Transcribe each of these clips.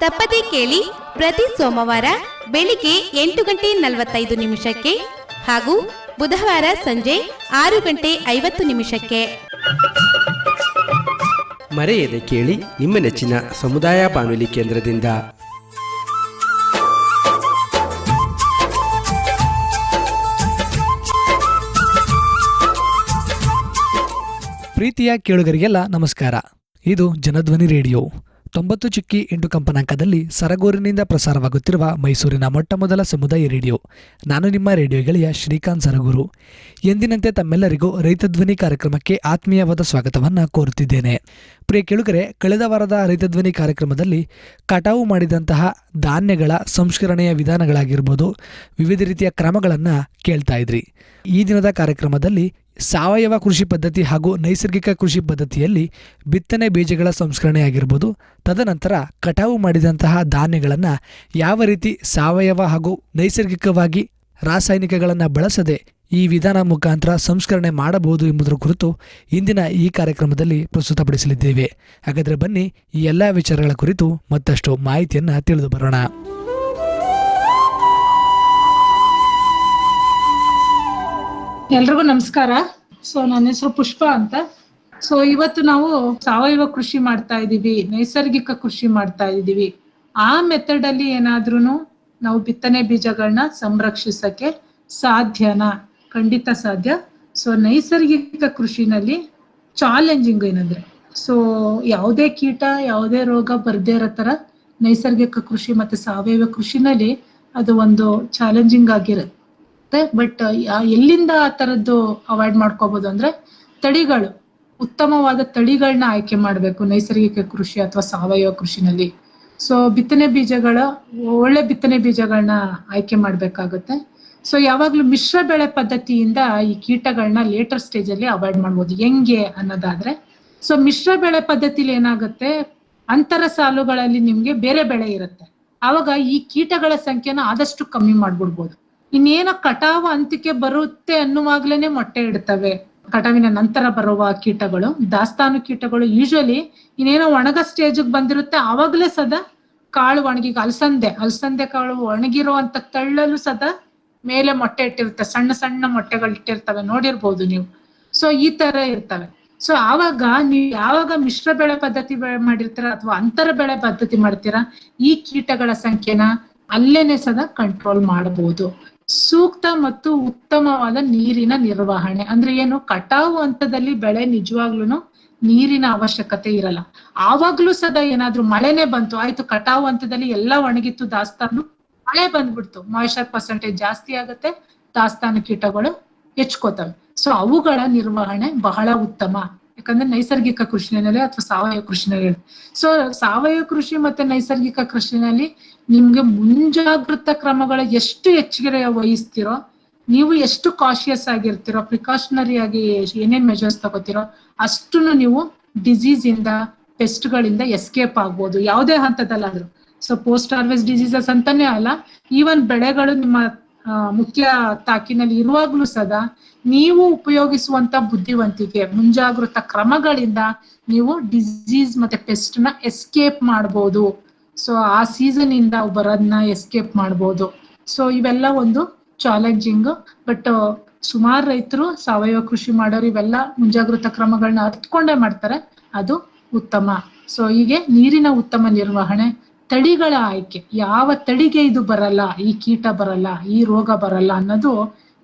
ತಪ್ಪದೇ ಕೇಳಿ ಪ್ರತಿ ಸೋಮವಾರ ಬೆಳಿಗ್ಗೆ ಎಂಟು ಗಂಟೆ ನಲವತ್ತೈದು ನಿಮಿಷಕ್ಕೆ ಹಾಗೂ ಬುಧವಾರ ಸಂಜೆ ಆರು ಗಂಟೆ ಐವತ್ತು ನಿಮಿಷಕ್ಕೆ. ಮರೆಯದೆ ಕೇಳಿ ನಿಮ್ಮ ನೆಚ್ಚಿನ ಸಮುದಾಯ ಬಾನುಲಿ ಕೇಂದ್ರದಿಂದ. ಪ್ರೀತಿಯ ಕೇಳುಗರಿಗೆಲ್ಲ ನಮಸ್ಕಾರ. ಇದು ಜನಧ್ವನಿ ರೇಡಿಯೋ. ತೊಂಬತ್ತು ಚುಕ್ಕಿ ಎಂಟು ಕಂಪನಾಂಕದಲ್ಲಿ ಸರಗೂರಿನಿಂದ ಪ್ರಸಾರವಾಗುತ್ತಿರುವ ಮೈಸೂರಿನ ಮೊಟ್ಟಮೊದಲ ಸಮುದಾಯ ರೇಡಿಯೋ. ನಾನು ನಿಮ್ಮ ರೇಡಿಯೋ ಗೆಳೆಯ ಶ್ರೀಕಾಂತ್ ಸರಗೂರು. ಎಂದಿನಂತೆ ತಮ್ಮೆಲ್ಲರಿಗೂ ರೈತಧ್ವನಿ ಕಾರ್ಯಕ್ರಮಕ್ಕೆ ಆತ್ಮೀಯವಾದ ಸ್ವಾಗತವನ್ನು ಕೋರುತ್ತಿದ್ದೇನೆ. ಪ್ರಿಯ ಕೇಳುಗರೆ, ಕಳೆದ ವಾರದ ರೈತಧ್ವನಿ ಕಾರ್ಯಕ್ರಮದಲ್ಲಿ ಕಟಾವು ಮಾಡಿದಂತಹ ಧಾನ್ಯಗಳ ಸಂಸ್ಕರಣೆಯ ವಿಧಾನಗಳಾಗಿರ್ಬೋದು, ವಿವಿಧ ರೀತಿಯ ಕ್ರಮಗಳನ್ನು ಕೇಳ್ತಾ ಇದ್ರಿ. ಈ ದಿನದ ಕಾರ್ಯಕ್ರಮದಲ್ಲಿ ಸಾವಯವ ಕೃಷಿ ಪದ್ಧತಿ ಹಾಗೂ ನೈಸರ್ಗಿಕ ಕೃಷಿ ಪದ್ಧತಿಯಲ್ಲಿ ಬಿತ್ತನೆ ಬೀಜಗಳ ಸಂಸ್ಕರಣೆ ಆಗಿರ್ಬೋದು. ತದನಂತರ ಕಟಾವು ಮಾಡಿದಂತಹ ಧಾನ್ಯಗಳನ್ನು ಯಾವ ರೀತಿ ಸಾವಯವ ಹಾಗೂ ನೈಸರ್ಗಿಕವಾಗಿ ರಾಸಾಯನಿಕಗಳನ್ನು ಬಳಸದೆ ಈ ವಿಧಾನ ಮುಖಾಂತರ ಸಂಸ್ಕರಣೆ ಮಾಡಬಹುದು ಎಂಬುದರ ಕುರಿತು ಇಂದಿನ ಈ ಕಾರ್ಯಕ್ರಮದಲ್ಲಿ ಪ್ರಸ್ತುತಪಡಿಸಲಿದ್ದೇವೆ. ಹಾಗಾದರೆ ಬನ್ನಿ ಈ ಎಲ್ಲ ವಿಚಾರಗಳ ಕುರಿತು ಮತ್ತಷ್ಟು ಮಾಹಿತಿಯನ್ನು ತಿಳಿದು ಬರೋಣ ಎಲ್ರಿಗೂ ನಮಸ್ಕಾರ. ಸೊ ನನ್ನ ಹೆಸರು ಪುಷ್ಪ ಅಂತ. ಸೊ ಇವತ್ತು ನಾವು ಸಾವಯವ ಕೃಷಿ ಮಾಡ್ತಾ ಇದೀವಿ ನೈಸರ್ಗಿಕ ಕೃಷಿ ಮಾಡ್ತಾ ಇದೀವಿ ಆ ಮೆಥಡ್ ಅಲ್ಲಿ ಏನಾದ್ರೂ ನಾವು ಬಿತ್ತನೆ ಬೀಜಗಳನ್ನ ಸಂರಕ್ಷಿಸಕ್ಕೆ ಸಾಧ್ಯನಾ? ಖಂಡಿತ ಸಾಧ್ಯ. ಸೊ ನೈಸರ್ಗಿಕ ಕೃಷಿನಲ್ಲಿ ಚಾಲೆಂಜಿಂಗ್ ಏನಂದ್ರೆ, ಸೊ ಯಾವುದೇ ಕೀಟ, ಯಾವುದೇ ರೋಗ ಬರ್ದೇ ಇರೋ ತರ ನೈಸರ್ಗಿಕ ಕೃಷಿ ಮತ್ತೆ ಸಾವಯವ ಕೃಷಿನಲ್ಲಿ ಅದು ಒಂದು ಚಾಲೆಂಜಿಂಗ್ ಆಗಿರುತ್ತೆ. ಬಟ್ ಎಲ್ಲಿಂದ ಆ ತರದ್ದು ಅವಾಯ್ಡ್ ಮಾಡ್ಕೋಬಹುದು ಅಂದ್ರೆ ತಳಿಗಳು ಉತ್ತಮವಾದ ತಳಿಗಳನ್ನ ಆಯ್ಕೆ ಮಾಡಬೇಕು ನೈಸರ್ಗಿಕ ಕೃಷಿ ಅಥವಾ ಸಾವಯವ ಕೃಷಿನಲ್ಲಿ. ಸೊ ಬಿತ್ತನೆ ಬೀಜಗಳ, ಒಳ್ಳೆ ಬಿತ್ತನೆ ಬೀಜಗಳನ್ನ ಆಯ್ಕೆ ಮಾಡಬೇಕಾಗುತ್ತೆ. ಸೊ ಯಾವಾಗ್ಲೂ ಮಿಶ್ರ ಬೆಳೆ ಪದ್ಧತಿಯಿಂದ ಈ ಕೀಟಗಳನ್ನ ಲೇಟರ್ ಸ್ಟೇಜ್ ಅಲ್ಲಿ ಅವಾಯ್ಡ್ ಮಾಡ್ಬೋದು. ಹೆಂಗೆ ಅನ್ನೋದಾದ್ರೆ ಸೊ ಮಿಶ್ರ ಬೆಳೆ ಪದ್ಧತಿಲಿ ಏನಾಗುತ್ತೆ, ಅಂತರ ಸಾಲುಗಳಲ್ಲಿ ನಿಮ್ಗೆ ಬೇರೆ ಬೆಳೆ ಇರುತ್ತೆ. ಆವಾಗ ಈ ಕೀಟಗಳ ಸಂಖ್ಯೆನ ಆದಷ್ಟು ಕಮ್ಮಿ ಮಾಡ್ಬಿಡ್ಬೋದು. ಇನ್ನೇನೋ ಕಟಾವು ಅಂತ್ಯಕ್ಕೆ ಬರುತ್ತೆ ಅನ್ನುವಾಗ್ಲೇನೆ ಮೊಟ್ಟೆ ಇಡ್ತವೆ. ಕಟಾವಿನ ನಂತರ ಬರುವ ಕೀಟಗಳು, ದಾಸ್ತಾನು ಕೀಟಗಳು ಯೂಶಲಿ ಇನ್ನೇನೋ ಒಣಗ ಸ್ಟೇಜ್ ಬಂದಿರುತ್ತೆ, ಆವಾಗಲೇ ಸದಾ ಕಾಳು ಒಣಗಿ, ಅಲಸಂದೆ ಅಲಸಂದೆ ಕಾಳು ಒಣಗಿರುವಂತ ತಳ್ಳಲು ಸದಾ ಮೇಲೆ ಮೊಟ್ಟೆ ಇಟ್ಟಿರುತ್ತೆ, ಸಣ್ಣ ಸಣ್ಣ ಮೊಟ್ಟೆಗಳು ಇಟ್ಟಿರ್ತವೆ, ನೋಡಿರ್ಬೋದು ನೀವು. ಸೊ ಈ ತರ ಇರ್ತವೆ. ಸೊ ಆವಾಗ ನೀವು ಯಾವಾಗ ಮಿಶ್ರ ಬೆಳೆ ಪದ್ಧತಿ ಮಾಡಿರ್ತೀರ ಅಥವಾ ಅಂತರ ಬೆಳೆ ಪದ್ಧತಿ ಮಾಡ್ತೀರಾ, ಈ ಕೀಟಗಳ ಸಂಖ್ಯೆನ ಅಲ್ಲೇನೆ ಸದಾ ಕಂಟ್ರೋಲ್ ಮಾಡಬಹುದು. ಸೂಕ್ತ ಮತ್ತು ಉತ್ತಮವಾದ ನೀರಿನ ನಿರ್ವಹಣೆ. ಅಂದ್ರೆ ಏನು? ಕಟಾವು ಹಂತದಲ್ಲಿ ಬೆಳೆ ನಿಜವಾಗ್ಲೂ ನೀರಿನ ಅವಶ್ಯಕತೆ ಇರಲ್ಲ. ಆವಾಗ್ಲೂ ಸದಾ ಏನಾದ್ರೂ ಮಳೆನೆ ಬಂತು, ಆಯ್ತು ಕಟಾವು ಹಂತದಲ್ಲಿ ಎಲ್ಲ ಒಣಗಿತ್ತು, ದಾಸ್ತಾನು ಮಳೆ ಬಂದ್ಬಿಡ್ತು. ಮಾಯಿಶ್ಚರ್ ಪರ್ಸೆಂಟೇಜ್ ಜಾಸ್ತಿ ಆಗುತ್ತೆ, ದಾಸ್ತಾನು ಕೀಟಗಳು ಹೆಚ್ಕೋತವೆ. ಸೊ ಅವುಗಳ ನಿರ್ವಹಣೆ ಬಹಳ ಉತ್ತಮ. ಯಾಕಂದ್ರೆ ನೈಸರ್ಗಿಕ ಕೃಷಿನಲ್ಲಿ ಅಥವಾ ಸಾವಯವ ಕೃಷಿನಲ್ಲಿ. ಸೊ ಸಾವಯವ ಕೃಷಿ ಮತ್ತೆ ನೈಸರ್ಗಿಕ ಕೃಷಿನಲ್ಲಿ ನಿಮ್ಗೆ ಮುಂಜಾಗೃತ ಕ್ರಮಗಳ ಎಷ್ಟು ಹೆಚ್ಚಿಗೆ ವಹಿಸ್ತಿರೋ, ನೀವು ಎಷ್ಟು ಕಾಶಿಯಸ್ ಆಗಿರ್ತೀರೋ ಪ್ರಿಕಾಷನರಿ ಆಗಿ ಏನೇನ್ ಮೆಜರ್ಸ್ ತಗೋತಿರೋ ಅಷ್ಟು ನೀವು ಡಿಸೀಸ್ ಇಂದ ಪೆಸ್ಟ್ ಗಳಿಂದ ಎಸ್ಕೇಪ್ ಆಗ್ಬೋದು. ಯಾವುದೇ ಹಂತದಲ್ಲಾದ್ರೂ. ಸೊ ಪೋಸ್ಟ್ ಹಾರ್ವೆಸ್ಟ್ ಡಿಸೀಸಸ್ ಅಂತಾನೆ ಅಲ್ಲ ಈವನ್ ಬೆಳೆಗಳು ನಿಮ್ಮ ಮುಖ್ಯ ತಾಕಿನಲ್ಲಿ ಇರುವಾಗ್ಲೂ ಸದಾ ನೀವು ಉಪಯೋಗಿಸುವಂತ ಬುದ್ಧಿವಂತಿಕೆ ಮುಂಜಾಗೃತ ಕ್ರಮಗಳಿಂದ ನೀವು ಡಿಸೀಸ್ ಮತ್ತೆ ಪೆಸ್ಟ್ನ ಎಸ್ಕೇಪ್ ಮಾಡ್ಬೋದು. ಸೊ ಆ ಸೀಸನ್ ಇಂದ ಬರೋದನ್ನ ಎಸ್ಕೇಪ್ ಮಾಡ್ಬೋದು. ಸೊ ಇವೆಲ್ಲ ಒಂದು ಚಾಲೆಂಜಿಂಗ್ ಬಟ್ ಸುಮಾರು ರೈತರು ಸಾವಯವ ಕೃಷಿ ಮಾಡೋರು ಇವೆಲ್ಲ ಮುಂಜಾಗೃತ ಕ್ರಮಗಳನ್ನ ಅರ್ಥಕೊಂಡೇ ಮಾಡ್ತಾರೆ. ಅದು ಉತ್ತಮ. ಸೊ ಹೀಗೆ ನೀರಿನ ಉತ್ತಮ ನಿರ್ವಹಣೆ ತಳಿಗಳ ಆಯ್ಕೆ. ಯಾವ ತಳಿಗೆ ಇದು ಬರಲ್ಲ, ಈ ಕೀಟ ಬರಲ್ಲ, ಈ ರೋಗ ಬರಲ್ಲ ಅನ್ನೋದು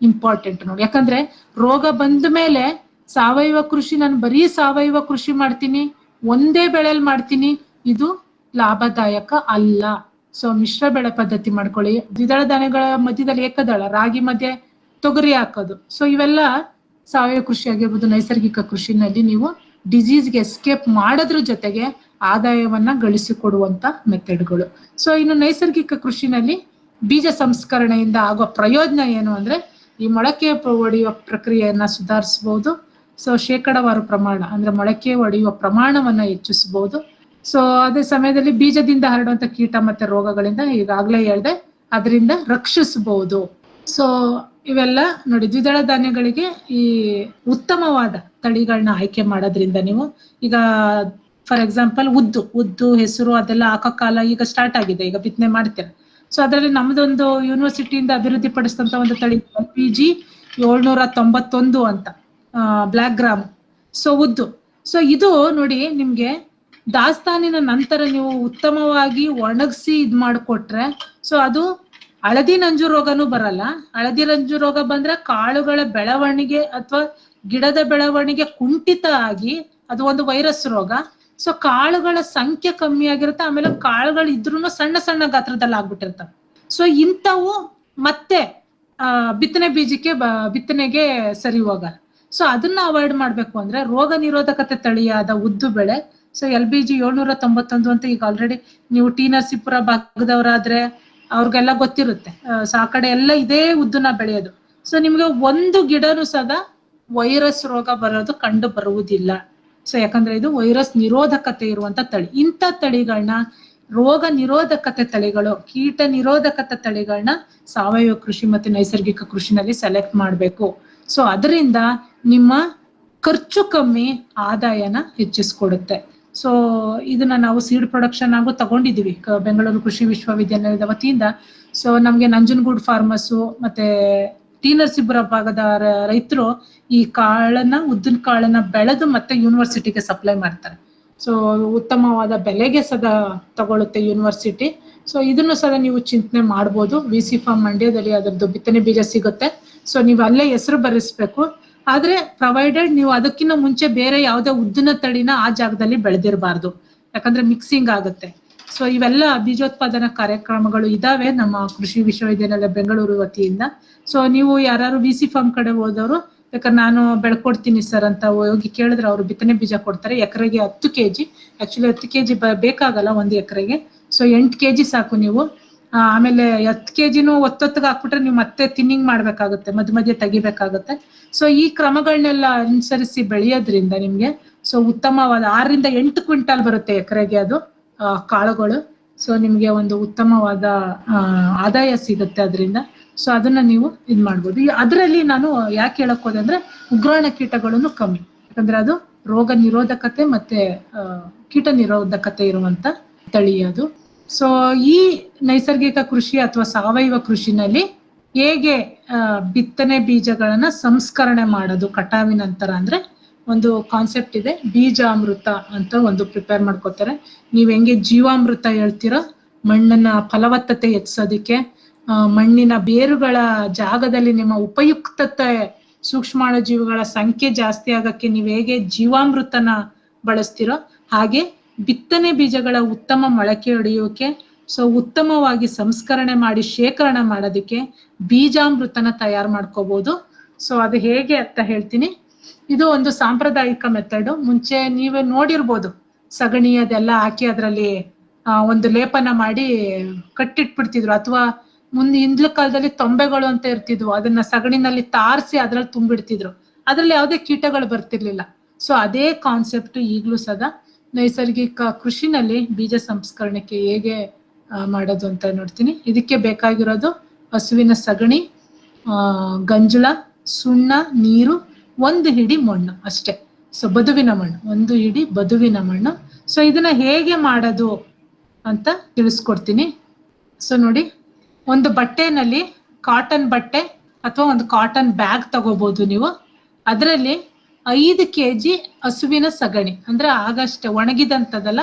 ಇಂಪಾರ್ಟೆಂಟ್ ನೋಡಿ. ಯಾಕಂದ್ರೆ ರೋಗ ಬಂದ ಮೇಲೆ ಸಾವಯವ ಕೃಷಿ, ನಾನು ಬರೀ ಸಾವಯವ ಕೃಷಿ ಮಾಡ್ತೀನಿ, ಒಂದೇ ಬೆಳೆಯಲ್ಲಿ ಮಾಡ್ತೀನಿ, ಇದು ಲಾಭದಾಯಕ ಅಲ್ಲ. ಸೊ ಮಿಶ್ರ ಬೆಳೆ ಪದ್ಧತಿ ಮಾಡ್ಕೊಳ್ಳಿ. ದ್ವಿದಳ ಧಾನ್ಯಗಳ ಮಧ್ಯದಲ್ಲಿ ಏಕದಳ, ರಾಗಿ ಮಧ್ಯೆ ತೊಗರಿ ಹಾಕೋದು. ಸೊ ಇವೆಲ್ಲ ಸಾವಯವ ಕೃಷಿ ಆಗಿರ್ಬೋದು, ನೈಸರ್ಗಿಕ ಕೃಷಿನಲ್ಲಿ ನೀವು ಡಿಸೀಸ್ಗೆ ಎಸ್ಕೇಪ್ ಮಾಡೋದ್ರ ಜೊತೆಗೆ ಆದಾಯವನ್ನ ಗಳಿಸಿಕೊಡುವಂತ ಮೆಥಡ್ಗಳು ಸೊ ಇನ್ನು ನೈಸರ್ಗಿಕ ಕೃಷಿನಲ್ಲಿ ಬೀಜ ಸಂಸ್ಕರಣೆಯಿಂದ ಆಗೋ ಪ್ರಯೋಜನ ಏನು ಅಂದ್ರೆ ಈ ಮೊಳಕೆ ಒಡೆಯುವ ಪ್ರಕ್ರಿಯೆಯನ್ನ ಸುಧಾರಿಸಬಹುದು ಸೊ ಶೇಕಡವಾರು ಪ್ರಮಾಣ, ಅಂದ್ರೆ ಮೊಳಕೆ ಒಡೆಯುವ ಪ್ರಮಾಣವನ್ನ ಹೆಚ್ಚಿಸಬಹುದು ಸೊ ಅದೇ ಸಮಯದಲ್ಲಿ ಬೀಜದಿಂದ ಹರಡುವಂತ ಕೀಟ ಮತ್ತೆ ರೋಗಗಳಿಂದ ಈಗಾಗಲೇ ಹೇಳ್ದೆ, ಅದರಿಂದ ರಕ್ಷಿಸಬಹುದು ಸೊ ಇವೆಲ್ಲ ನೋಡಿ, ದ್ವಿದಳ ಧಾನ್ಯಗಳಿಗೆ ಈ ಉತ್ತಮವಾದ ತಳಿಗಳನ್ನ ಆಯ್ಕೆ ಮಾಡೋದ್ರಿಂದ ನೀವು, ಈಗ ಫಾರ್ ಎಕ್ಸಾಂಪಲ್ ಉದ್ದು ಉದ್ದು, ಹೆಸರು ಅದೆಲ್ಲ ಹಾಕೋ ಕಾಲ ಈಗ ಸ್ಟಾರ್ಟ್ ಆಗಿದೆ. ಈಗ ಬಿತ್ತನೆ ಮಾಡ್ತೀರ. ಸೊ ಅದರಲ್ಲಿ ನಮ್ದೊಂದು ಯೂನಿವರ್ಸಿಟಿಯಿಂದ ಅಭಿವೃದ್ಧಿ ಪಡಿಸಿದಂತ ಒಂದು ತಳಿ ಪಿ ಜಿ ಏಳ್ನೂರ ತೊಂಬತ್ತೊಂದು ಅಂತ ಬ್ಲಾಕ್ ಗ್ರಾಮ್ ಸೊ ಉದ್ದು. ಸೊ ಇದು ನೋಡಿ ನಿಮ್ಗೆ ದಾಸ್ತಾನಿನ ನಂತರ ನೀವು ಉತ್ತಮವಾಗಿ ಒಣಗಿಸಿ ಇದ್ ಮಾಡಿಕೊಟ್ರೆ ಸೊ ಅದು ಹಳದಿ ನಂಜು ರೋಗನೂ ಬರಲ್ಲ. ಹಳದಿ ನಂಜು ರೋಗ ಬಂದ್ರೆ ಕಾಳುಗಳ ಬೆಳವಣಿಗೆ ಅಥವಾ ಗಿಡದ ಬೆಳವಣಿಗೆ ಕುಂಠಿತ ಆಗಿ ಅದು ಒಂದು ವೈರಸ್ ರೋಗ. ಸೊ ಕಾಳುಗಳ ಸಂಖ್ಯೆ ಕಮ್ಮಿ ಆಗಿರುತ್ತೆ, ಆಮೇಲೆ ಕಾಳುಗಳು ಇದ್ರೂ ಸಣ್ಣ ಸಣ್ಣ ಗಾತ್ರದಲ್ಲಿ ಆಗ್ಬಿಟ್ಟಿರ್ತವೆ ಸೊ ಇಂಥವು ಮತ್ತೆ, ಆ, ಬಿತ್ತನೆ ಬೀಜಕ್ಕೆ ಬಿತ್ತನೆಗೆ ಸರಿ ಹೋಗಲ್ಲ. ಸೊ ಅದನ್ನ ಅವಾಯ್ಡ್ ಮಾಡ್ಬೇಕು ಅಂದ್ರೆ ರೋಗ ನಿರೋಧಕತೆ ತಳಿಯಾದ ಉದ್ದು ಬೆಳೆ. ಸೊ ಎಲ್ ಬಿ ಜಿ ಏಳ್ನೂರ ತೊಂಬತ್ತೊಂದು ಅಂತ ಈಗ ಆಲ್ರೆಡಿ ನೀವು ಟಿ ನರಸೀಪುರ ಭಾಗದವರಾದ್ರೆ ಅವ್ರಿಗೆಲ್ಲ ಗೊತ್ತಿರುತ್ತೆ. ಸೊ ಆ ಕಡೆ ಎಲ್ಲ ಇದೇ ಉದ್ದನ್ನ ಬೆಳೆಯೋದು. ಸೊ ನಿಮ್ಗೆ ಒಂದು ಗಿಡನು ಸದಾ ವೈರಸ್ ರೋಗ ಬರೋದು ಕಂಡು ಬರುವುದಿಲ್ಲ. ಸೊ ಯಾಕಂದ್ರೆ ಇದು ವೈರಸ್ ನಿರೋಧಕತೆ ಇರುವಂತ ತಳಿ. ಇಂಥ ತಳಿಗಳನ್ನ ರೋಗ ನಿರೋಧಕತೆ ತಳಿಗಳು, ಕೀಟ ನಿರೋಧಕತೆ ತಳಿಗಳನ್ನ ಸಾವಯವ ಕೃಷಿ ಮತ್ತೆ ನೈಸರ್ಗಿಕ ಕೃಷಿನಲ್ಲಿ ಸೆಲೆಕ್ಟ್ ಮಾಡಬೇಕು. ಸೊ ಅದರಿಂದ ನಿಮ್ಮ ಖರ್ಚು ಕಮ್ಮಿ ಆದಾಯನ ಹೆಚ್ಚಿಸ್ಕೊಡುತ್ತೆ. ಸೊ ಇದನ್ನ ನಾವು ಸೀಡ್ ಪ್ರೊಡಕ್ಷನ್ ಆಗು ತಗೊಂಡಿದ್ದೀವಿ ಬೆಂಗಳೂರು ಕೃಷಿ ವಿಶ್ವವಿದ್ಯಾನಿಲಯದ ವತಿಯಿಂದ. ಸೊ ನಮಗೆ ನಂಜನಗೂಡ್ ಫಾರ್ಮಸ್ಸು ಮತ್ತೆ ಟಿ ನರಸೀಪುರ ಭಾಗದ ರೈತರು ಈ ಕಾಳನ್ನ, ಉದ್ದಿನ ಕಾಳನ್ನ ಬೆಳೆದು ಮತ್ತೆ ಯೂನಿವರ್ಸಿಟಿಗೆ ಸಪ್ಲೈ ಮಾಡ್ತಾರೆ. ಸೊ ಉತ್ತಮವಾದ ಬೆಲೆಗೆ ಸದಾ ತಗೊಳುತ್ತೆ ಯೂನಿವರ್ಸಿಟಿ ಸೊ ಇದನ್ನು ಸದಾ ನೀವು ಚಿಂತನೆ ಮಾಡ್ಬೋದು. ವಿ ಸಿ ಫಾರ್ಮ್ ಮಂಡ್ಯದಲ್ಲಿ ಅದರದ್ದು ಬಿತ್ತನೆ ಬೀಜ ಸಿಗುತ್ತೆ. ಸೊ ನೀವು ಅಲ್ಲೇ ಹೆಸರು ಬರೆಸ್ಬೇಕು. ಆದ್ರೆ ಪ್ರೊವೈಡೆಡ್ ನೀವು ಅದಕ್ಕಿಂತ ಮುಂಚೆ ಬೇರೆ ಯಾವುದೇ ಉದ್ದಿನ ತಳಿನ ಆ ಜಾಗದಲ್ಲಿ ಬೆಳೆದಿರಬಾರ್ದು. ಯಾಕಂದ್ರೆ ಮಿಕ್ಸಿಂಗ್ ಆಗುತ್ತೆ. ಸೊ ಇವೆಲ್ಲ ಬೀಜೋತ್ಪಾದನಾ ಕಾರ್ಯಕ್ರಮಗಳು ಇದಾವೆ ನಮ್ಮ ಕೃಷಿ ವಿಶ್ವವಿದ್ಯಾನಿಲಯ ಬೆಂಗಳೂರು ವತಿಯಿಂದ. ಸೊ ನೀವು ಯಾರು ವಿ ಸಿ ಫಾರ್ಮ್ ಕಡೆ ಹೋದವರು ಯಾಕಂದ್ರೆ ನಾನು ಬೆಳ್ಕೊಡ್ತೀನಿ ಸರ್ ಅಂತ ಹೋಗಿ ಕೇಳಿದ್ರೆ ಅವರು ಬಿತ್ತನೆ ಬೀಜ ಕೊಡ್ತಾರೆ. ಎಕರೆಗೆ ಹತ್ತು ಕೆಜಿ. ಆಕ್ಚುಲಿ ಹತ್ತು ಕೆಜಿ ಬೇಕಾಗಲ್ಲ ಒಂದು ಎಕರೆಗೆ. ಸೊ ಎಂಟು ಕೆಜಿ ಸಾಕು ನೀವು. ಆಮೇಲೆ ಹತ್ತು ಕೆಜಿನೂ ಒತ್ತೊತ್ತಿಗೆ ಹಾಕ್ಬಿಟ್ರೆ ನೀವು ಮತ್ತೆ ತಿನ್ನಿಂಗ್ ಮಾಡ್ಬೇಕಾಗುತ್ತೆ ಮಧ್ಯ ಮಧ್ಯೆ ತೆಗಿಬೇಕಾಗುತ್ತೆ. ಸೊ ಈ ಕ್ರಮಗಳನ್ನೆಲ್ಲ ಅನುಸರಿಸಿ ಬೆಳೆಯೋದ್ರಿಂದ ನಿಮ್ಗೆ ಸೊ ಉತ್ತಮವಾದ ಆರರಿಂದ ಎಂಟು ಕ್ವಿಂಟಾಲ್ ಬರುತ್ತೆ ಎಕರೆಗೆ ಅದು. ಕಾಳುಗಳು. ಸೊ ನಿಮ್ಗೆ ಒಂದು ಉತ್ತಮವಾದ ಆದಾಯ ಸಿಗುತ್ತೆ ಅದರಿಂದ. ಸೊ ಅದನ್ನ ನೀವು ಇದ್ ಮಾಡ್ಬೋದು. ಅದರಲ್ಲಿ ನಾನು ಯಾಕೆ ಹೇಳಕ್ ಹೋದೆ ಅಂದ್ರೆ ಉಗ್ರಾಣ ಕೀಟಗಳನ್ನು ಕಮ್ಮಿ. ಯಾಕಂದ್ರೆ ಅದು ರೋಗ ನಿರೋಧಕತೆ ಮತ್ತೆ ಕೀಟ ನಿರೋಧಕತೆ ಇರುವಂತ ತಳಿ ಅದು. ಸೊ ಈ ನೈಸರ್ಗಿಕ ಕೃಷಿ ಅಥವಾ ಸಾವಯವ ಕೃಷಿನಲ್ಲಿ ಹೇಗೆ ಬಿತ್ತನೆ ಬೀಜಗಳನ್ನ ಸಂಸ್ಕರಣೆ ಮಾಡೋದು ಕಟಾವಿನ ನಂತರ ಅಂದ್ರೆ ಒಂದು ಕಾನ್ಸೆಪ್ಟ್ ಇದೆ, ಬೀಜಾಮೃತ ಅಂತ ಒಂದು ಪ್ರಿಪೇರ್ ಮಾಡ್ಕೋತಾರೆ. ನೀವ್ ಹೆಂಗೆ ಜೀವಾಮೃತ ಹೇಳ್ತೀರೋ, ಮಣ್ಣನ್ನ ಫಲವತ್ತತೆ ಹೆಚ್ಚಿಸೋದಿಕ್ಕೆ ಮಣ್ಣಿನ ಬೇರುಗಳ ಜಾಗದಲ್ಲಿ ನಿಮ್ಮ ಉಪಯುಕ್ತತೆ ಸೂಕ್ಷ್ಮಾಣು ಜೀವಿಗಳ ಸಂಖ್ಯೆ ಜಾಸ್ತಿ ಆಗಕ್ಕೆ ನೀವು ಹೇಗೆ ಜೀವಾಮೃತನ ಬಳಸ್ತಿರೋ, ಹಾಗೆ ಬಿತ್ತನೆ ಬೀಜಗಳ ಉತ್ತಮ ಮೊಳಕೆ ಹೊಡೆಯೋಕೆ, ಸೊ ಉತ್ತಮವಾಗಿ ಸಂಸ್ಕರಣೆ ಮಾಡಿ ಶೇಖರಣೆ ಮಾಡೋದಕ್ಕೆ ಬೀಜಾಮೃತನ ತಯಾರು ಮಾಡ್ಕೋಬಹುದು ಸೊ ಅದು ಹೇಗೆ ಅಂತ ಹೇಳ್ತೀನಿ. ಇದು ಒಂದು ಸಾಂಪ್ರದಾಯಿಕ ಮೆಥಡ್. ಮುಂಚೆ ನೀವೇ ನೋಡಿರ್ಬೋದು. ಸಗಣಿ ಅದೆಲ್ಲ ಹಾಕಿ ಅದರಲ್ಲಿ ಒಂದು ಲೇಪನ ಮಾಡಿ ಕಟ್ಟಿಟ್ಬಿಡ್ತಿದ್ರು. ಅಥವಾ ಮುಂದೆ ಹಿಂದ್ಲ ಕಾಲದಲ್ಲಿ ತೊಂಬೆಗಳು ಅಂತ ಇರ್ತಿದ್ವು. ಅದನ್ನ ಸಗಣಿನಲ್ಲಿ ತಾರಿಸಿ ಅದ್ರಲ್ಲಿ ತುಂಬಿಡ್ತಿದ್ರು. ಅದ್ರಲ್ಲಿ ಯಾವುದೇ ಕೀಟಗಳು ಬರ್ತಿರ್ಲಿಲ್ಲ. ಸೊ ಅದೇ ಕಾನ್ಸೆಪ್ಟ್ ಈಗಲೂ ಸದಾ ನೈಸರ್ಗಿಕ ಕೃಷಿನಲ್ಲಿ ಬೀಜ ಸಂಸ್ಕರಣೆಗೆ ಹೇಗೆ ಮಾಡೋದು ಅಂತ ನೋಡ್ತೀನಿ. ಇದಕ್ಕೆ ಬೇಕಾಗಿರೋದು ಹಸುವಿನ ಸಗಣಿ ಗಂಜಲ ಸುಣ್ಣ, ನೀರು ಒಂದು ಹಿಡಿ ಮಣ್ಣು ಅಷ್ಟೇ. ಸೊ ಬದುವಿನ ಮಣ್ಣು. ಒಂದು ಹಿಡಿ ಬದುವಿನ ಮಣ್ಣು. ಸೊ ಇದನ್ನ ಹೇಗೆ ಮಾಡೋದು ಅಂತ ತಿಳಿಸ್ಕೊಡ್ತೀನಿ. ಸೊ ನೋಡಿ, ಒಂದು ಬಟ್ಟೆನಲ್ಲಿ ಕಾಟನ್ ಬಟ್ಟೆ ಅಥವಾ ಒಂದು ಕಾಟನ್ ಬ್ಯಾಗ್ ತಗೋಬಹುದು ನೀವು. ಅದರಲ್ಲಿ ಐದು ಕೆ ಜಿ ಹಸುವಿನ ಸಗಣಿ. ಅಂದ್ರೆ ಆಗಷ್ಟೇ ಒಣಗಿದಂಥದ್ದಲ್ಲ,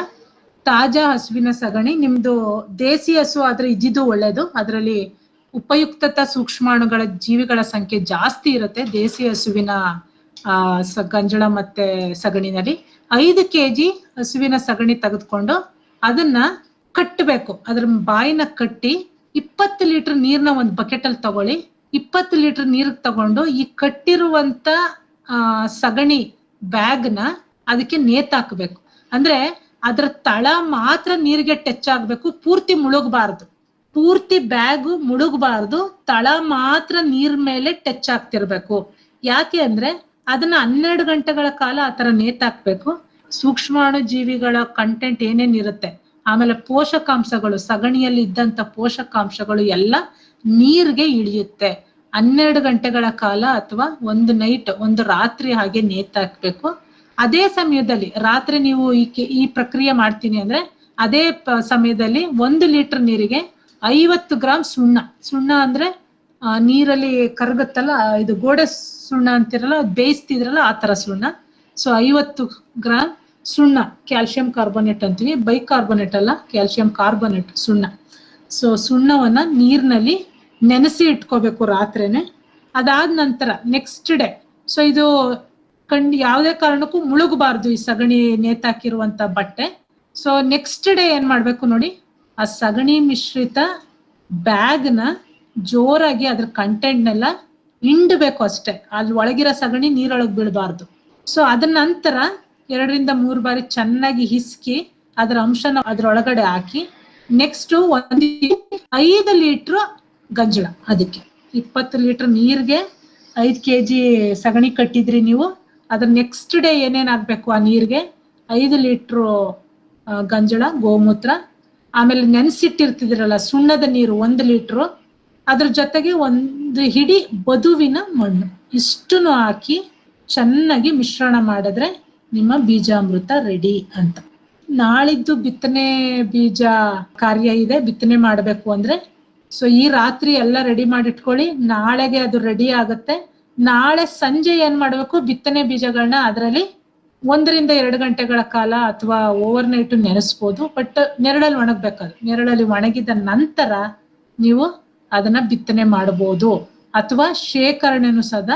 ತಾಜಾ ಹಸುವಿನ ಸಗಣಿ. ನಿಮ್ದು ದೇಸಿ ಹಸು ಆದ್ರೆ ಇದ್ದಿದ್ದು ಒಳ್ಳೇದು. ಅದರಲ್ಲಿ ಉಪಯುಕ್ತತ ಸೂಕ್ಷ್ಮಾಣುಗಳ ಜೀವಿಗಳ ಸಂಖ್ಯೆ ಜಾಸ್ತಿ ಇರುತ್ತೆ. ದೇಸಿ ಹಸುವಿನ, ಆ ಗಂಜಳ ಮತ್ತೆ ಸಗಣಿನಲ್ಲಿ ಐದು ಕೆ ಜಿ ಹಸುವಿನ ಸಗಣಿ ತೆಗೆದುಕೊಂಡು ಅದನ್ನ ಕಟ್ಟಬೇಕು. ಅದ್ರ ಬಾಯಿನ ಕಟ್ಟಿ ಇಪ್ಪತ್ತು ಲೀಟರ್ ನೀರ್ನ ಒಂದು ಬಕೆಟ್ ಅಲ್ಲಿ ತಗೊಳ್ಳಿ. ಇಪ್ಪತ್ತು ಲೀಟರ್ ನೀರ್ ತಗೊಂಡು ಈ ಕಟ್ಟಿರುವಂತ ಸಗಣಿ ಬ್ಯಾಗ್ನ ಅದಕ್ಕೆ ನೇತಾಕ್ಬೇಕು ಅಂದ್ರೆ ಅದ್ರ ತಳ ಮಾತ್ರ ನೀರಿಗೆ ಟಚ್ ಆಗ್ಬೇಕು, ಪೂರ್ತಿ ಮುಳುಗಬಾರ್ದು. ಪೂರ್ತಿ ಬ್ಯಾಗ್ ಮುಳುಗಬಾರ್ದು, ತಳ ಮಾತ್ರ ನೀರ್ ಮೇಲೆ ಟಚ್ ಆಗ್ತಿರ್ಬೇಕು. ಯಾಕೆ ಅಂದ್ರೆ ಅದನ್ನ ಹನ್ನೆರಡು ಗಂಟೆಗಳ ಕಾಲ ಆತರ ತರ ಹಾಕ್ಬೇಕು. ಸೂಕ್ಷ್ಮಾಣು ಜೀವಿಗಳ ಕಂಟೆಂಟ್ ಏನೇನಿರುತ್ತೆ ಆಮೇಲೆ ಪೋಷಕಾಂಶಗಳು, ಸಗಣಿಯಲ್ಲಿ ಇದ್ದಂತ ಪೋಷಕಾಂಶಗಳು ಎಲ್ಲ ನೀರ್ಗೆ ಇಳಿಯುತ್ತೆ. ಹನ್ನೆರಡು ಗಂಟೆಗಳ ಕಾಲ ಅಥವಾ ಒಂದು ನೈಟ್ ಒಂದು ರಾತ್ರಿ ಹಾಗೆ ನೇತಾಕ್ಬೇಕು ಅದೇ ಸಮಯದಲ್ಲಿ, ರಾತ್ರಿ ನೀವು ಈ ಈ ಪ್ರಕ್ರಿಯೆ ಮಾಡ್ತೀನಿ ಅಂದ್ರೆ ಅದೇ ಸಮಯದಲ್ಲಿ ಒಂದು ಲೀಟರ್ ನೀರಿಗೆ ಐವತ್ತು ಗ್ರಾಮ್ ಸುಣ್ಣ. ಸುಣ್ಣ ಅಂದ್ರೆ ನೀರಲ್ಲಿ ಕರಗುತ್ತಲ್ಲ ಇದು ಗೋಡೆ ಸುಣ್ಣ ಅಂತಿರಲ್ಲ ಬೇಯಿಸ್ತಿದ್ರಲ್ಲ, ಆ ತರ ಸುಣ್ಣ. ಸೊ ಐವತ್ತು ಗ್ರಾಮ್ ಸುಣ್ಣ ಕ್ಯಾಲ್ಸಿಯಂ ಕಾರ್ಬೋನೇಟ್ ಅಂತೀವಿ. ಬೈಕಾರ್ಬೋನೇಟ್ ಅಲ್ಲ ಕ್ಯಾಲ್ಸಿಯಂ ಕಾರ್ಬೋನೇಟ್ ಸುಣ್ಣ. ಸೊ ಸುಣ್ಣವನ್ನ ನೀರಿನಲ್ಲಿ ನೆನೆಸಿ ಇಟ್ಕೋಬೇಕು ರಾತ್ರಿನೇ. ಅದಾದ ನಂತರ ನೆಕ್ಸ್ಟ್ ಡೇ ಸೊ ಇದು ಕಂಡು ಯಾವುದೇ ಕಾರಣಕ್ಕೂ ಮುಳುಗಬಾರ್ದು ಈ ಸಗಣಿ ನೇತಾಕಿರುವಂತ ಬಟ್ಟೆ. ಸೊ ನೆಕ್ಸ್ಟ್ ಡೇ ಏನ್ ಮಾಡ್ಬೇಕು ನೋಡಿ ಆ ಸಗಣಿ ಮಿಶ್ರಿತ ಬ್ಯಾಗ್ನ ಜೋರಾಗಿ ಅದ್ರ ಕಂಟೆಂಟ್ನೆಲ್ಲ ಹಿಂಡಬೇಕು ಅಷ್ಟೇ. ಅದ್ರ ಒಳಗಿರೋ ಸಗಣಿ ನೀರೊಳಗೆ ಬಿಡಬಾರ್ದು ಸೊ ಅದ ನಂತರ ಎರಡರಿಂದ ಮೂರು ಬಾರಿ ಚೆನ್ನಾಗಿ ಹಿಸ್ಕಿ ಅದರ ಅಂಶನ ಅದ್ರೊಳಗಡೆ ಹಾಕಿ, ನೆಕ್ಸ್ಟ್ ಒಂದು ಐದು ಲೀಟ್ರ್ ಗಂಜಳ ಅದಕ್ಕೆ. ಇಪ್ಪತ್ತು ಲೀಟರ್ ನೀರ್ಗೆ ಐದು ಕೆ ಜಿ ಸಗಣಿ ಕಟ್ಟಿದ್ರಿ ನೀವು, ಅದ್ರ ನೆಕ್ಸ್ಟ್ ಡೇ ಏನೇನ್ ಆಗ್ಬೇಕು ಆ ನೀರ್ಗೆ? ಐದು ಲೀಟ್ರು ಗಂಜಳ, ಗೋಮೂತ್ರ ಆಮೇಲೆ ನೆನೆಸಿಟ್ಟಿರ್ತಿದ್ರಲ್ಲ, ಸುಣ್ಣದ ನೀರು ಒಂದು ಲೀಟ್ರು, ಅದ್ರ ಜೊತೆಗೆ ಒಂದು ಹಿಡಿ ಬದುವಿನ ಮಣ್ಣು. ಇಷ್ಟನ್ನು ಹಾಕಿ ಚೆನ್ನಾಗಿ ಮಿಶ್ರಣ ಮಾಡಿದ್ರೆ ನಿಮ್ಮ ಬೀಜಾಮೃತ ರೆಡಿ ಅಂತ. ನಾಳಿದ್ದು ಬಿತ್ತನೆ ಬೀಜ ಕಾರ್ಯ ಇದೆ, ಬಿತ್ತನೆ ಮಾಡಬೇಕು ಅಂದ್ರೆ. ಸೊ ಈ ರಾತ್ರಿ ಎಲ್ಲ ರೆಡಿ ಮಾಡಿಟ್ಕೊಳ್ಳಿ, ನಾಳೆಗೆ ಅದು ರೆಡಿ ಆಗುತ್ತೆ. ನಾಳೆ ಸಂಜೆ ಏನ್ ಮಾಡಬೇಕು? ಬಿತ್ತನೆ ಬೀಜಗಳನ್ನ ಅದರಲ್ಲಿ ಒಂದರಿಂದ ಎರಡು ಗಂಟೆಗಳ ಕಾಲ ಅಥವಾ ಓವರ್ ನೈಟ್ ನೆನೆಸ್ಬೋದು ಬಟ್ ನೆರಳಲ್ಲಿ ಒಣಗ್ಬೇಕದು ನೆರಳಲ್ಲಿ ಒಣಗಿದ ನಂತರ ನೀವು ಅದನ್ನ ಬಿತ್ತನೆ ಮಾಡಬಹುದು ಅಥವಾ ಶೇಖರಣೆನು ಸದ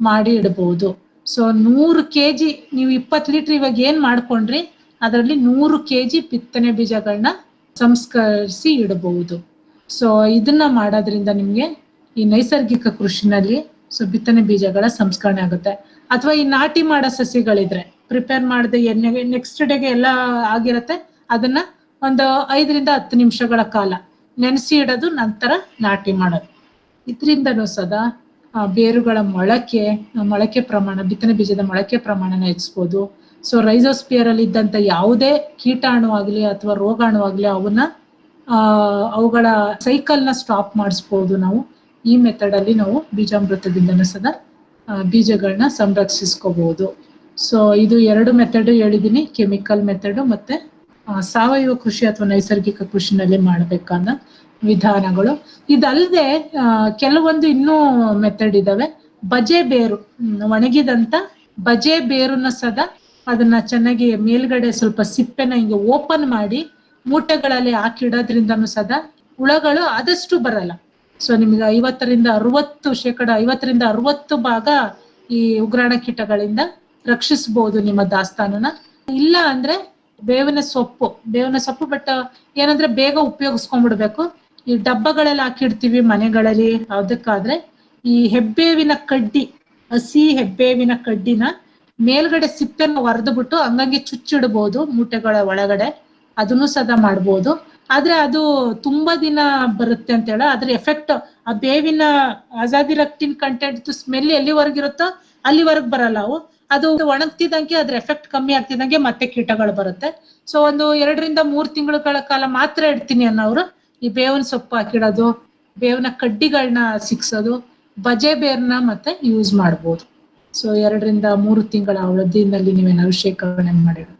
ಮಾಡಿ ಇಡಬಹುದು ಸೊ ನೂರು ಕೆ ಜಿ ನೀವು ಇಪ್ಪತ್ತು ಲೀಟರ್ ಇವಾಗ ಏನ್ ಮಾಡ್ಕೊಂಡ್ರಿ, ಅದರಲ್ಲಿ ನೂರು ಕೆ ಜಿ ಬಿತ್ತನೆ ಬೀಜಗಳನ್ನ ಸಂಸ್ಕರಿಸಿ ಇಡಬಹುದು ಸೊ ಇದನ್ನ ಮಾಡೋದ್ರಿಂದ ನಿಮ್ಗೆ ಈ ನೈಸರ್ಗಿಕ ಕೃಷಿನಲ್ಲಿ ಸೊ ಬಿತ್ತನೆ ಬೀಜಗಳ ಸಂಸ್ಕರಣೆ ಆಗುತ್ತೆ. ಅಥವಾ ಈ ನಾಟಿ ಮಾಡೋ ಸಸಿಗಳಿದ್ರೆ ಪ್ರಿಪೇರ್ ಮಾಡಿದೆ ಎಣ್ಣೆಗೆ ನೆಕ್ಸ್ಟ್ ಡೇಗೆ ಎಲ್ಲ ಆಗಿರುತ್ತೆ. ಅದನ್ನ ಒಂದು ಐದರಿಂದ ಹತ್ತು ನಿಮಿಷಗಳ ಕಾಲ ನೆನೆಸಿ ಇಡೋದು, ನಂತರ ನಾಟಿ ಮಾಡೋದು. ಇದರಿಂದನೂ ಸದಾ ಬೇರುಗಳ ಮೊಳಕೆ ಮೊಳಕೆ ಪ್ರಮಾಣ, ಬಿತ್ತನೆ ಬೀಜದ ಮೊಳಕೆ ಪ್ರಮಾಣನ ಹೆಚ್ಚಿಸ್ಬೋದು. ಸೊ ರೈಸೋಸ್ಪಿಯರ್ ಅಲ್ಲಿ ಇದ್ದಂತ ಯಾವುದೇ ಕೀಟಾಣು ಆಗಲಿ ಅಥವಾ ರೋಗಾಣು ಆಗಲಿ ಅವನ್ನ ಅವುಗಳ ಸೈಕಲ್ನ ಸ್ಟಾಪ್ ಮಾಡಿಸ್ಬೋದು ನಾವು. ಈ ಮೆಥಡ್ ಅಲ್ಲಿ ನಾವು ಬೀಜಾಮೃತದಿಂದನೂ ಸದಾ ಬೀಜಗಳನ್ನ ಸಂರಕ್ಷಿಸ್ಕೋಬಹುದು ಸೊ ಇದು ಎರಡು ಮೆಥಡ್ ಹೇಳಿದೀನಿ ಕೆಮಿಕಲ್ ಮೆಥಡ್ ಮತ್ತೆ ಸಾವಯವ ಕೃಷಿ ಅಥವಾ ನೈಸರ್ಗಿಕ ಕೃಷಿನಲ್ಲಿ ಮಾಡಬೇಕಾದ ವಿಧಾನಗಳು. ಇದಲ್ಲದೆ ಕೆಲವೊಂದು ಇನ್ನೂ ಮೆಥಡ್ ಇದಾವೆ. ಬಜೆ ಬೇರು ಒಣಗಿದಂತ ಬಜೆ ಬೇರುನ ಸದಾ ಅದನ್ನ ಚೆನ್ನಾಗಿ ಮೇಲ್ಗಡೆ ಸ್ವಲ್ಪ ಸಿಪ್ಪೆನ ಹಿಂಗೆ ಓಪನ್ ಮಾಡಿ, ಮೂಟೆಗಳಲ್ಲಿ ಹಾಕಿಡೋದ್ರಿಂದನೂ ಸದಾ ಹುಳಗಳು ಆದಷ್ಟು ಬರಲ್ಲ. ಸೊ ನಿಮ್ಗೆ ಐವತ್ತರಿಂದ ಅರವತ್ತು ಶೇಕಡ ಐವತ್ತರಿಂದ ಅರವತ್ತು ಭಾಗ ಈ ಉಗ್ರಾಣ ಕೀಟಗಳಿಂದ ರಕ್ಷಿಸಬಹುದು ನಿಮ್ಮ ದಾಸ್ತಾನನ ಇಲ್ಲ ಅಂದ್ರೆ ಬೇವಿನ ಸೊಪ್ಪು ಬೇವಿನ ಸೊಪ್ಪು ಬಟ್ ಏನಂದ್ರೆ ಬೇಗ ಉಪಯೋಗಿಸ್ಕೊಂಡ್ಬಿಡ್ಬೇಕು. ಈ ಡಬ್ಬಗಳಲ್ಲಿ ಹಾಕಿಡ್ತೀವಿ ಮನೆಗಳಲ್ಲಿ, ಅದಕ್ಕಾದ್ರೆ ಈ ಹೆಬ್ಬೇವಿನ ಕಡ್ಡಿ, ಹಸಿ ಹೆಬ್ಬೇವಿನ ಕಡ್ಡಿನ ಮೇಲ್ಗಡೆ ಸಿಪ್ಪೆನ ಒರೆದ್ಬಿಟ್ಟು ಹಂಗಂಗೆ ಚುಚ್ಚಿಡ್ಬೋದು ಮೂಟೆಗಳ ಒಳಗಡೆ. ಅದನ್ನು ಸದಾ ಮಾಡ್ಬೋದು. ಆದ್ರೆ ಅದು ತುಂಬಾ ದಿನ ಬರುತ್ತೆ ಅಂತ ಹೇಳ ಅದ್ರ ಎಫೆಕ್ಟ್ ಆ ಬೇವಿನ ರಕ್ತಿನ ಕಂಟೆಂಟ್ ಸ್ಮೆಲ್ ಎಲ್ಲಿವರೆಗಿರುತ್ತೋ ಅಲ್ಲಿವರೆಗೆ ಬರಲ್ಲ ಅವು. ಅದು ಒಣಗ್ತಿದಂಗೆ ಅದ್ರ ಎಫೆಕ್ಟ್ ಕಮ್ಮಿ ಆಗ್ತಿದ್ದಂಗೆ ಮತ್ತೆ ಕೀಟಗಳು ಬರುತ್ತೆ. ಸೊ ಒಂದು ಎರಡರಿಂದ ಮೂರ್ ತಿಂಗಳ ಕಾಲ ಮಾತ್ರ ಇಡ್ತೀನಿ ಅನ್ನೋರು ಈ ಬೇವಿನ ಸೊಪ್ಪು ಹಾಕಿಡೋದು, ಬೇವಿನ ಕಡ್ಡಿಗಳನ್ನ ಸಿಕ್ಸೋದು ಬಜೆ ಬೇರ್ನ ಮತ್ತೆ ಯೂಸ್ ಮಾಡ್ಬೋದು. ಸೊ ಎರಡರಿಂದ ಮೂರು ತಿಂಗಳ ಅವಧಿನಲ್ಲಿ ನೀವೇನಾದ್ರು ಶೇಖರಣೆ ಮಾಡಿರೋದು?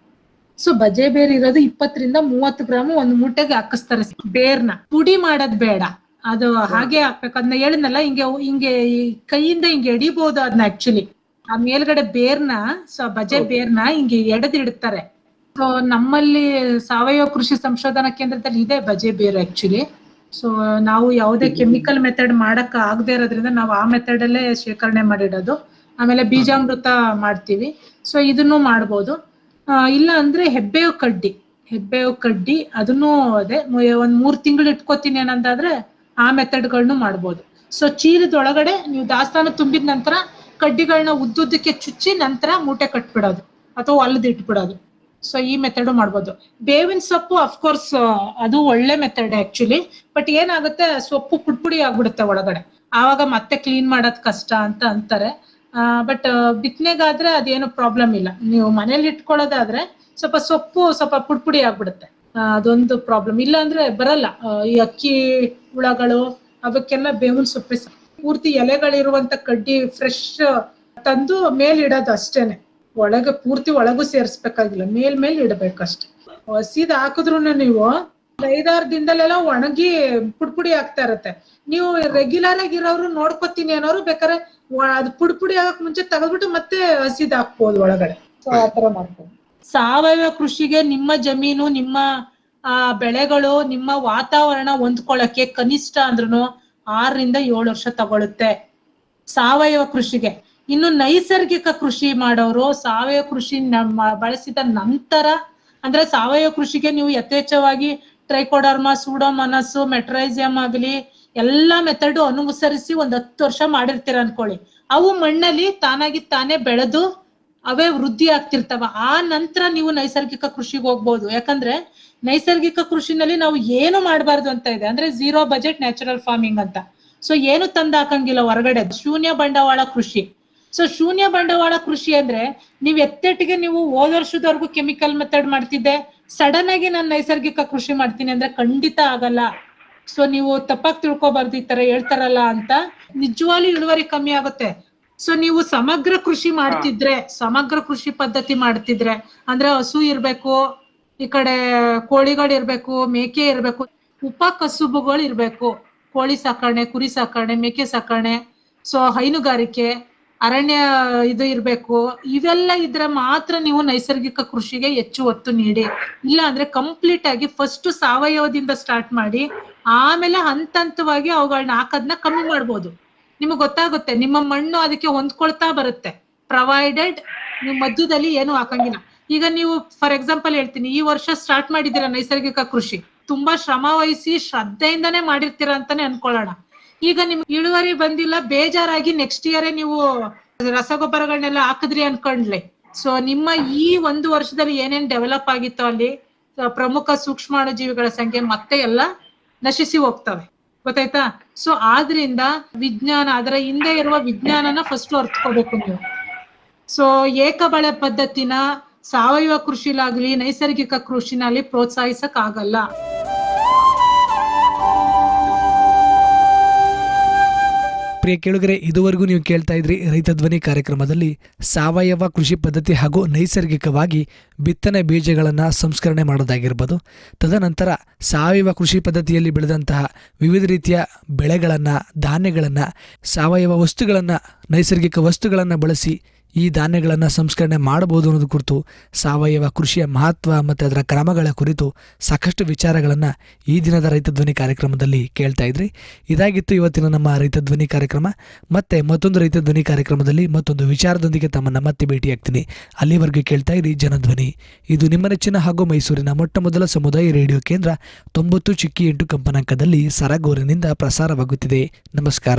ಸೊ ಬಜೆ ಬೇರ್ ಇರೋದು ಇಪ್ಪತ್ತರಿಂದ ಮೂವತ್ತು ಗ್ರಾಮ್ ಒಂದು ಮೂಟೆಗೆ ಹಾಕಿಸ್ತಾರೆ. ಬೇರ್ನ ಪುಡಿ ಮಾಡೋದ್ ಬೇಡ. ಅದು ಹಾಗೆ ಹಾಕ್ಬೇಕು. ಅದನ್ನ ಹೇಳಿದ್ನಲ್ಲ ಹಿಂಗೆ ಹಿಂಗೆ ಕೈಯಿಂದ ಹಿಂಗೆ ಎಡಿಬಹುದು ಅದನ್ನ ಆಕ್ಚುಲಿ ಆ ಮೇಲ್ಗಡೆ ಬೇರ್ನ ಸೊ ಬಜೆ ಬೇರ್ನ ಹಿಂಗೆ ಎಡದಿಡ್ತಾರೆ. ಸೊ ನಮ್ಮಲ್ಲಿ ಸಾವಯವ ಕೃಷಿ ಸಂಶೋಧನಾ ಕೇಂದ್ರದಲ್ಲಿ ಇದೆ ಬಜೆ ಬೇರ್ ಆಕ್ಚುಲಿ ಸೊ ನಾವು ಯಾವುದೇ ಕೆಮಿಕಲ್ ಮೆಥಡ್ ಮಾಡಕ್ ಆಗದೆ ಇರೋದ್ರಿಂದ ನಾವು ಆ ಮೆಥಡ್ ಅಲ್ಲೇ ಶೇಖರಣೆ ಮಾಡಿಡೋದು. ಆಮೇಲೆ ಬೀಜಾಮೃತ ಮಾಡ್ತೀವಿ. ಸೊ ಇದನ್ನು ಮಾಡ್ಬೋದು. ಆ, ಇಲ್ಲ ಅಂದ್ರೆ ಹೆಬ್ಬೇವು ಕಡ್ಡಿ. ಹೆಬ್ಬೇವು ಕಡ್ಡಿ ಅದನ್ನು ಅದೇ ಒಂದ್ ಮೂರ್ ತಿಂಗಳು ಇಟ್ಕೋತೀನಿ ಏನಂತಾದ್ರೆ ಆ ಮೆಥಡ್ಗಳನ್ನು ಮಾಡ್ಬೋದು. ಸೊ ಚೀಲದ ಒಳಗಡೆ ನೀವು ದಾಸ್ತಾನು ತುಂಬಿದ ನಂತರ ಕಡ್ಡಿಗಳನ್ನ ಉದ್ದುದ್ದಕ್ಕೆ ಚುಚ್ಚಿ ನಂತರ ಮೂಟೆ ಕಟ್ಬಿಡೋದು ಅಥವಾ ಹೊಲದ ಇಟ್ಬಿಡೋದು. ಸೊ ಈ ಮೆಥಡ್ ಮಾಡ್ಬೋದು. ಬೇವಿನ ಸೊಪ್ಪು ಅಫ್ಕೋರ್ಸ್ ಅದು ಒಳ್ಳೆ ಮೆಥಡ್ ಆಕ್ಚುಲಿ ಬಟ್ ಏನಾಗುತ್ತೆ, ಸೊಪ್ಪು ಪುಡ್ಪುಡಿ ಆಗ್ಬಿಡುತ್ತೆ ಒಳಗಡೆ. ಆವಾಗ ಮತ್ತೆ ಕ್ಲೀನ್ ಮಾಡೋದ್ ಕಷ್ಟ ಅಂತ ಅಂತಾರೆ. ಬಟ್ ಬಿತ್ತನೆಗಾದ್ರೆ ಅದೇನು ಪ್ರಾಬ್ಲಮ್ ಇಲ್ಲ. ನೀವು ಮನೇಲಿ ಇಟ್ಕೊಳ್ಳೋದಾದ್ರೆ ಸ್ವಲ್ಪ ಸೊಪ್ಪು, ಸ್ವಲ್ಪ ಪುಡ್ಪುಡಿ ಆಗ್ಬಿಡುತ್ತೆ. ಅದೊಂದು ಪ್ರಾಬ್ಲಮ್ ಇಲ್ಲ ಅಂದ್ರೆ ಬರಲ್ಲ ಈ ಅಕ್ಕಿ ಹುಳಗಳು ಅದಕ್ಕೆಲ್ಲ ಬೇವಿನ ಸೊಪ್ಪೆ. ಪೂರ್ತಿ ಎಲೆಗಳಿರುವಂತ ಕಡ್ಡಿ ಫ್ರೆಶ್ ತಂದು ಮೇಲ್ ಇಡೋದು ಅಷ್ಟೇನೆ. ಒಳಗೆ ಪೂರ್ತಿ ಒಳಗೂ ಸೇರಿಸ್ಬೇಕಾಗಿಲ್ಲ, ಮೇಲ್ ಮೇಲ್ ಇಡಬೇಕಷ್ಟೆ. ಹಸಿದ್ ಹಾಕಿದ್ರು ನೀವು ಐದಾರು ದಿನದಲ್ಲೆಲ್ಲ ಒಣಗಿ ಪುಡ್ಪುಡಿ ಆಗ್ತಾ ಇರತ್ತೆ. ನೀವು ರೆಗ್ಯುಲರ್ ಆಗಿ ಇರೋರು ನೋಡ್ಕೊತೀನಿ ಅನ್ನೋರು ಬೇಕಾದ್ರೆ ಅದು ಪುಡ್ಪುಡಿ ಆಗಕ್ ಮುಂಚೆ ತೆಗೆದ್ಬಿಟ್ಟು ಮತ್ತೆ ಹಸಿದ್ ಹಾಕ್ಬೋದು ಒಳಗಡೆ. ಆತರ ಮಾಡ್ಬೋದು. ಸಾವಯವ ಕೃಷಿಗೆ ನಿಮ್ಮ ಜಮೀನು, ನಿಮ್ಮ, ಆ, ಬೆಳೆಗಳು, ನಿಮ್ಮ ವಾತಾವರಣ ಹೊಂದ್ಕೊಳ್ಳಕ್ಕೆ ಕನಿಷ್ಠ ಅಂದ್ರೂ ಆರರಿಂದ ಏಳು ವರ್ಷ ತಗೊಳುತ್ತೆ. ಸಾವಯವ ಕೃಷಿಗೆ. ಇನ್ನು ನೈಸರ್ಗಿಕ ಕೃಷಿ ಮಾಡೋರು ಸಾವಯವ ಕೃಷಿ ಬಳಸಿದ ನಂತರ, ಅಂದ್ರೆ ಸಾವಯವ ಕೃಷಿಗೆ ನೀವು ಯಥೇಚ್ಛವಾಗಿ ಟ್ರೈಕೋಡರ್ಮ, ಸೂಡೋಮನಸ್ಸು, ಮೆಟ್ರೈಸಿಯಂ ಆಗಲಿ, ಎಲ್ಲಾ ಮೆಥಡ್ ಅನುಸರಿಸಿ ಒಂದ್ ಹತ್ತು ವರ್ಷ ಮಾಡಿರ್ತೀರ ಅನ್ಕೊಳ್ಳಿ. ಅವು ಮಣ್ಣಲ್ಲಿ ತಾನಾಗಿ ತಾನೇ ಬೆಳೆದು ಅವೇ ವೃದ್ಧಿ ಆಗ್ತಿರ್ತಾವ. ಆ ನಂತರ ನೀವು ನೈಸರ್ಗಿಕ ಕೃಷಿಗೆ ಹೋಗ್ಬೋದು. ಯಾಕಂದ್ರೆ ನೈಸರ್ಗಿಕ ಕೃಷಿನಲ್ಲಿ ನಾವು ಏನು ಮಾಡಬಾರ್ದು ಅಂತ ಇದೆ. ಅಂದ್ರೆ ಝೀರೋ ಬಜೆಟ್ ನ್ಯಾಚುರಲ್ ಫಾರ್ಮಿಂಗ್ ಅಂತ. ಸೊ ಏನು ತಂದ ಹಾಕಂಗಿಲ್ಲ ಹೊರಗಡೆ. ಶೂನ್ಯ ಬಂಡವಾಳ ಕೃಷಿ. ಸೊ ಶೂನ್ಯ ಬಂಡವಾಳ ಕೃಷಿ ಅಂದ್ರೆ ನೀವ್ ಎತ್ತೆಟ್ಟಿಗೆ ನೀವು ಹೋದ ವರ್ಷದವರೆಗೂ ಕೆಮಿಕಲ್ ಮೆಥಡ್ ಮಾಡ್ತಿದ್ದೆ. ಸಡನ್ ಆಗಿ ನಾನು ನೈಸರ್ಗಿಕ ಕೃಷಿ ಮಾಡ್ತೀನಿ ಅಂದ್ರೆ ಖಂಡಿತ ಆಗಲ್ಲ. ಸೊ ನೀವು ತಪ್ಪಾಗಿ ತಿಳ್ಕೊಬಾರ್ದು ಈ ತರ ಹೇಳ್ತಾರಲ್ಲ ಅಂತ ನಿಜವಾಗ್ಲೂ ಇಳುವರಿ ಕಮ್ಮಿ ಆಗುತ್ತೆ. ಸೊ ನೀವು ಸಮಗ್ರ ಕೃಷಿ ಮಾಡ್ತಿದ್ರೆ ಸಮಗ್ರ ಕೃಷಿ ಪದ್ಧತಿ ಮಾಡ್ತಿದ್ರೆ ಅಂದ್ರೆ ಹಸು ಇರ್ಬೇಕು ಈ ಕಡೆ ಕೋಳಿಗಳು ಇರ್ಬೇಕು ಮೇಕೆ ಇರ್ಬೇಕು ಉಪ ಕಸುಬುಗಳು ಇರ್ಬೇಕು. ಕೋಳಿ ಸಾಕಣೆ ಕುರಿ ಸಾಕಣೆ ಮೇಕೆ ಸಾಕಣೆ ಸೊ ಹೈನುಗಾರಿಕೆ ಅರಣ್ಯ ಇದು ಇರ್ಬೇಕು. ಇವೆಲ್ಲ ಇದ್ರೆ ಮಾತ್ರ ನೀವು ನೈಸರ್ಗಿಕ ಕೃಷಿಗೆ ಹೆಚ್ಚು ಒತ್ತು ನೀಡಿ. ಇಲ್ಲ ಅಂದ್ರೆ ಕಂಪ್ಲೀಟ್ ಆಗಿ ಫಸ್ಟ್ ಸಾವಯವದಿಂದ ಸ್ಟಾರ್ಟ್ ಮಾಡಿ ಆಮೇಲೆ ಹಂತ ಹಂತವಾಗಿ ಅವುಗಳನ್ನ ಹಾಕೋದನ್ನ ಕಮ್ಮಿ ಮಾಡ್ಬೋದು. ನಿಮಗೆ ಗೊತ್ತಾಗುತ್ತೆ, ನಿಮ್ಮ ಮಣ್ಣು ಅದಕ್ಕೆ ಹೊಂದ್ಕೊಳ್ತಾ ಬರುತ್ತೆ. ಪ್ರೊವೈಡೆಡ್ ನೀವು ಮಧ್ಯದಲ್ಲಿ ಏನು ಹಾಕಂಗಿಲ್ಲ. ಈಗ ನೀವು ಫಾರ್ ಎಕ್ಸಾಂಪಲ್ ಹೇಳ್ತೀನಿ, ಈ ವರ್ಷ ಸ್ಟಾರ್ಟ್ ಮಾಡಿದ್ದೀರಾ ನೈಸರ್ಗಿಕ ಕೃಷಿ. ತುಂಬಾ ಶ್ರಮ ವಹಿಸಿ ಶ್ರದ್ಧೆಯಿಂದಾನೇ ಮಾಡಿರ್ತೀರಾ ಅಂತಾನೆ ಅನ್ಕೊಳ್ಳೋಣ. ಈಗ ನಿಮ್ ಇಳುವರಿ ಬಂದಿಲ್ಲ, ಬೇಜಾರಾಗಿ ನೆಕ್ಸ್ಟ್ ಇಯರ್ ನೀವು ರಸಗೊಬ್ಬರಗಳನ್ನೆಲ್ಲ ಹಾಕಿದ್ರಿ ಅನ್ಕೊಂಡ್ಲಿ. ಸೊ ನಿಮ್ಮ ಈ ಒಂದು ವರ್ಷದಲ್ಲಿ ಏನೇನ್ ಡೆವಲಪ್ ಆಗಿತ್ತು ಅಲ್ಲಿ? ಪ್ರಮುಖ ಸೂಕ್ಷ್ಮಾಣು ಜೀವಿಗಳ ಸಂಖ್ಯೆ ಮತ್ತೆ ಎಲ್ಲ ನಶಿಸಿ ಹೋಗ್ತವೆ. ಗೊತ್ತಾಯ್ತಾ? ಸೊ ಆದ್ರಿಂದ ವಿಜ್ಞಾನ, ಅದರ ಹಿಂದೆ ಇರುವ ವಿಜ್ಞಾನನ ಫಸ್ಟ್ ಅರ್ಥಕೋಬೇಕು ನೀವು. ಸೊ ಏಕಬಳೆ ಪದ್ಧತಿನ ಸಾವಯವ ಕೃಷಿಲಾಗ್ಲಿ, ನೈಸರ್ಗಿಕ ಕೃಷಿನಲ್ಲಿ ಪ್ರೋತ್ಸಾಹಿಸಕ್ ಪ್ರಿಯ ಕೇಳುಗರೆ, ಇದುವರೆಗೂ ನೀವು ಕೇಳ್ತಾ ಇದ್ರಿ ರೈತ ಧ್ವನಿ ಕಾರ್ಯಕ್ರಮದಲ್ಲಿ ಸಾವಯವ ಕೃಷಿ ಪದ್ಧತಿ ಹಾಗೂ ನೈಸರ್ಗಿಕವಾಗಿ ಬಿತ್ತನೆ ಬೀಜಗಳನ್ನು ಸಂಸ್ಕರಣೆ ಮಾಡೋದಾಗಿರ್ಬೋದು. ತದನಂತರ ಸಾವಯವ ಕೃಷಿ ಪದ್ಧತಿಯಲ್ಲಿ ಬೆಳೆದಂತಹ ವಿವಿಧ ರೀತಿಯ ಬೆಳೆಗಳನ್ನು, ಧಾನ್ಯಗಳನ್ನು, ಸಾವಯವ ವಸ್ತುಗಳನ್ನು, ನೈಸರ್ಗಿಕ ವಸ್ತುಗಳನ್ನು ಬಳಸಿ ಈ ಧಾನ್ಯಗಳನ್ನು ಸಂಸ್ಕರಣೆ ಮಾಡಬಹುದು ಅನ್ನೋದು ಕುರಿತು ಸಾವಯವ ಕೃಷಿಯ ಮಹತ್ವ ಮತ್ತು ಅದರ ಕ್ರಮಗಳ ಕುರಿತು ಸಾಕಷ್ಟು ವಿಚಾರಗಳನ್ನು ಈ ದಿನದ ರೈತ ಧ್ವನಿ ಕಾರ್ಯಕ್ರಮದಲ್ಲಿ ಕೇಳ್ತಾ ಇದ್ರಿ. ಇದಾಗಿತ್ತು ಇವತ್ತಿನ ನಮ್ಮ ರೈತ ಧ್ವನಿ ಕಾರ್ಯಕ್ರಮ. ಮತ್ತೆ ಮತ್ತೊಂದು ರೈತ ಧ್ವನಿ ಕಾರ್ಯಕ್ರಮದಲ್ಲಿ ಮತ್ತೊಂದು ವಿಚಾರದೊಂದಿಗೆ ತಮ್ಮನ್ನು ಮತ್ತೆ ಭೇಟಿಯಾಗ್ತೀನಿ. ಅಲ್ಲಿವರೆಗೂ ಕೇಳ್ತಾ ಇರಿ ಜನಧ್ವನಿ. ಇದು ನಿಮ್ಮ ನೆಚ್ಚಿನ ಹಾಗೂ ಮೈಸೂರಿನ ಮೊಟ್ಟ ಮೊದಲ ಸಮುದಾಯ ರೇಡಿಯೋ ಕೇಂದ್ರ ತೊಂಬತ್ತು ಚಿಕ್ಕಿ ಎಂಟು ಕಂಪನಾಂಕದಲ್ಲಿ ಸರಗೋರಿನಿಂದ ಪ್ರಸಾರವಾಗುತ್ತಿದೆ. ನಮಸ್ಕಾರ.